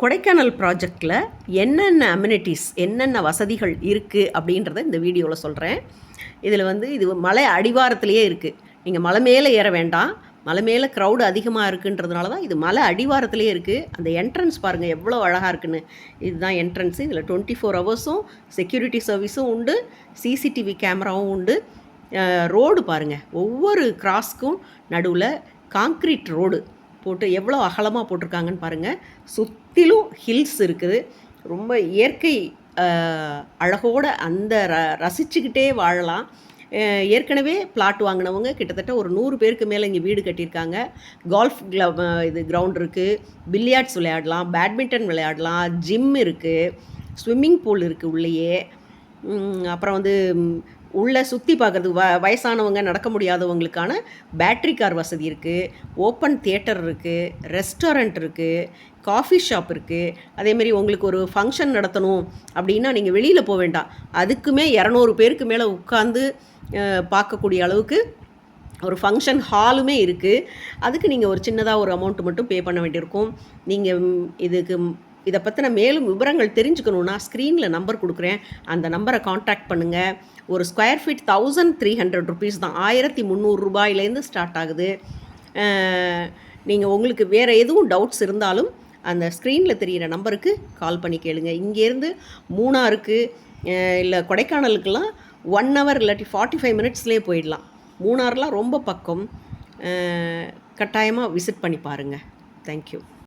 கொடைக்கானல் ப்ராஜெக்டில் என்னென்ன அம்யூனிட்டிஸ் என்னென்ன வசதிகள் இருக்குது அப்படின்றத இந்த வீடியோவில் சொல்கிறேன் இதில் வந்து இது மலை அடிவாரத்திலேயே இருக்குது நீங்கள் மலை மேலே ஏற வேண்டாம். மலை மேலே க்ரௌடு அதிகமாக இருக்குன்றதுனால தான் இது மலை அடிவாரத்திலேயே இருக்குது அந்த என்ட்ரன்ஸ் பாருங்கள் எவ்வளோ அழகாக இருக்குன்னு. இதுதான் என்ட்ரன்ஸு இதில் டுவெண்ட்டி ஃபோர் ஹவர்ஸும் செக்யூரிட்டி சர்வீஸும் உண்டு. சிசிடிவி கேமராவும் உண்டு. ரோடு பாருங்கள் ஒவ்வொரு கிராஸ்க்கும் நடுவில் காங்க்ரீட் ரோடு போட்டு எவ்வளோ அகலமாக போட்டிருக்காங்கன்னு பாருங்கள் சுற்றிலும் ஹில்ஸ் இருக்குது. ரொம்ப இயற்கை அழகோடு அந்த ர ரசிச்சுக்கிட்டே வாழலாம். ஏற்கனவே பிளாட் வாங்கினவங்க கிட்டத்தட்ட ஒரு நூறு பேருக்கு மேலே இங்கே வீடு கட்டியிருக்காங்க. கால்ஃப் க்ளவ் இது கிரவுண்ட் இருக்குது பில்லியார்ட்ஸ் விளையாடலாம் பேட்மிண்டன் விளையாடலாம் ஜிம் இருக்குது ஸ்விம்மிங் பூல் இருக்குது உள்ளேயே. அப்புறம் வந்து உள்ளே சுற்றி பார்க்குறது வ வயசானவங்க நடக்க முடியாதவங்களுக்கான பேட்ரி கார் வசதி இருக்குது ஓப்பன் தியேட்டர் இருக்குது ரெஸ்டாரண்ட் இருக்குது காஃபி ஷாப் இருக்குது அதேமாரி உங்களுக்கு ஒரு ஃபங்க்ஷன் நடத்தணும் அப்படின்னா நீங்கள் வெளியில் போக வேண்டாம். அதுக்குமே இரநூறு பேருக்கு மேலே உட்காந்து பார்க்கக்கூடிய அளவுக்கு ஒரு ஃபங்க்ஷன் ஹாலுமே இருக்குது அதுக்கு நீங்கள் ஒரு சின்னதாக ஒரு அமௌண்ட் மட்டும் பே பண்ண வேண்டியிருக்கும். நீங்கள் இதுக்கு இதை பற்றின மேலும் விவரங்கள் தெரிஞ்சுக்கணுன்னா ஸ்க்ரீனில் நம்பர் கொடுக்குறேன். அந்த நம்பரை காண்டாக்ட் பண்ணுங்கள் ஒரு square feet thousand three hundred rupees தான். ஆயிரத்தி முந்நூறு ரூபாயிலேருந்து ஸ்டார்ட் ஆகுது. நீங்கள் உங்களுக்கு வேறு எதுவும் டவுட்ஸ் இருந்தாலும் அந்த ஸ்க்ரீனில் தெரிகிற நம்பருக்கு கால் பண்ணி கேளுங்க. இங்கேருந்து மூணாருக்கு இல்லை கொடைக்கானலுக்கெல்லாம் ஒன் ஹவர் இல்லாட்டி ஃபார்ட்டி ஃபைவ் மினிட்ஸ்லேயே போயிடலாம். மூணாறுலாம் ரொம்ப பக்கம். கட்டாயமாக விசிட் பண்ணி பாருங்கள் தேங்க்யூ